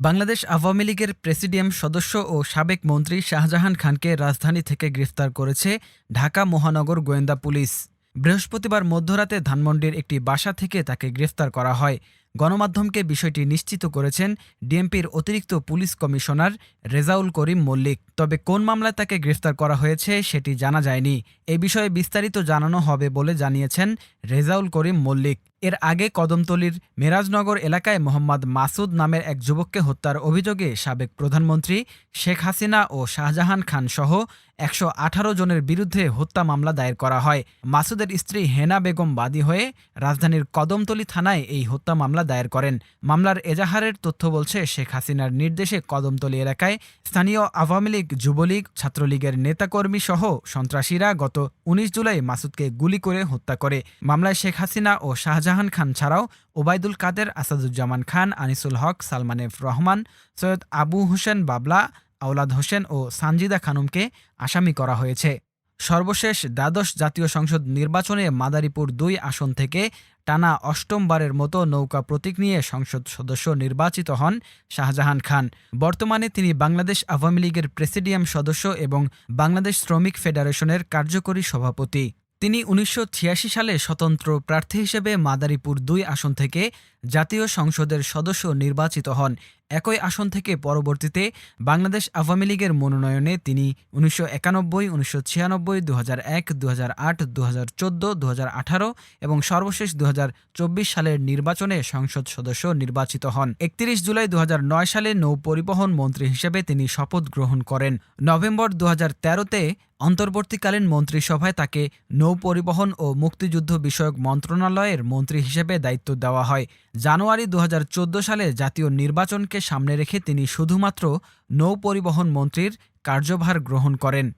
বাংলাদেশ আওয়ামী লীগের প্রেসিডিয়াম সদস্য ও সাবেক মন্ত্রী শাহজাহান খানকে রাজধানী থেকে গ্রেফতার করেছে ঢাকা মহানগর গোয়েন্দা পুলিশ। বৃহস্পতিবার মধ্যরাতে ধানমন্ডির একটি বাসা থেকে তাকে গ্রেফতার করা হয়। গণমাধ্যমকে বিষয়টি নিশ্চিত করেছেন ডিএমপির অতিরিক্ত পুলিশ কমিশনার রেজাউল করিম মল্লিক। তবে কোন মামলায় তাকে গ্রেফতার করা হয়েছে সেটি জানা যায়নি। এ বিষয়ে বিস্তারিত জানানো হবে বলে জানিয়েছেন রেজাউল করিম মল্লিক। এর আগে কদমতলীর মেরাজনগর এলাকায় মোহাম্মদ মাসুদ নামের এক যুবককে হত্যার অভিযোগে সাবেক প্রধানমন্ত্রী শেখ হাসিনা ও শাহজাহান খান সহ একশো আঠারো জনের বিরুদ্ধে হত্যা মামলা দায়ের করা হয়। মাসুদের স্ত্রী হেনা বেগম বাদী হয়ে রাজধানীর কদমতলী থানায় এই হত্যা মামলা দায়ের করেন। মামলার এজাহারের তথ্য বলছে, শেখ হাসিনার নির্দেশে কদমতলী এলাকায় স্থানীয় আওয়ামী লীগ, যুবলীগ, ছাত্রলীগের নেতাকর্মী সহ সন্ত্রাসীরা গত উনিশ জুলাই মাসুদকে গুলি করে হত্যা করে। মামলায় শেখ হাসিনা ও শাহজাহান খান ছাড়াও ওবায়দুল কাদের, আসাদুজ্জামান খান, আনিসুল হক, সালমান এফ রহমান, সৈয়দ আবু হোসেন বাবলা আওলাদ হোসেন ও সানজিদা খানুমকে আসামি করা হয়েছে। সর্বশেষ দ্বাদশ জাতীয় সংসদ নির্বাচনে মাদারীপুর দুই আসন থেকে টানা অষ্টমবারের মতো নৌকা প্রতীক নিয়ে সংসদ সদস্য নির্বাচিত হন শাহজাহান খান। বর্তমানে তিনি বাংলাদেশ আওয়ামী লীগের প্রেসিডিয়াম সদস্য এবং বাংলাদেশ শ্রমিক ফেডারেশনের কার্যকরী সভাপতি। তিনি উনিশশো ছিয়াশি সালে স্বতন্ত্র প্রার্থী হিসেবে মাদারীপুর দুই আসন থেকে জাতীয় সংসদের সদস্য নির্বাচিত হন একই আসন থেকে পরবর্তীতে বাংলাদেশ আওয়ামী লীগের মনোনয়নে তিনি উনিশশো একানব্বই, উনিশশো ছিয়ানব্বই দু হাজার এক দু হাজার আট চোদ্দ আঠারো এবং সর্বশেষ দু চব্বিশ সালের নির্বাচনে সংসদ সদস্য নির্বাচিত হন। একত্রিশ জুলাই দু নয় সালে নৌ পরিবহন মন্ত্রী হিসেবে তিনি শপথ গ্রহণ করেন। নভেম্বর দু হাজার তেরোতে অন্তর্বর্তীকালীন মন্ত্রিসভায় তাকে নৌ পরিবহন ও মুক্তিযুদ্ধ বিষয়ক মন্ত্রণালয়ের মন্ত্রী হিসেবে দায়িত্ব দেওয়া হয়। জানুয়ারি দু হাজার চোদ্দ সালে জাতীয় নির্বাচনকে সামনে রেখে তিনি শুধুমাত্র নৌ পরিবহন মন্ত্রীর কার্যভার গ্রহণ করেন।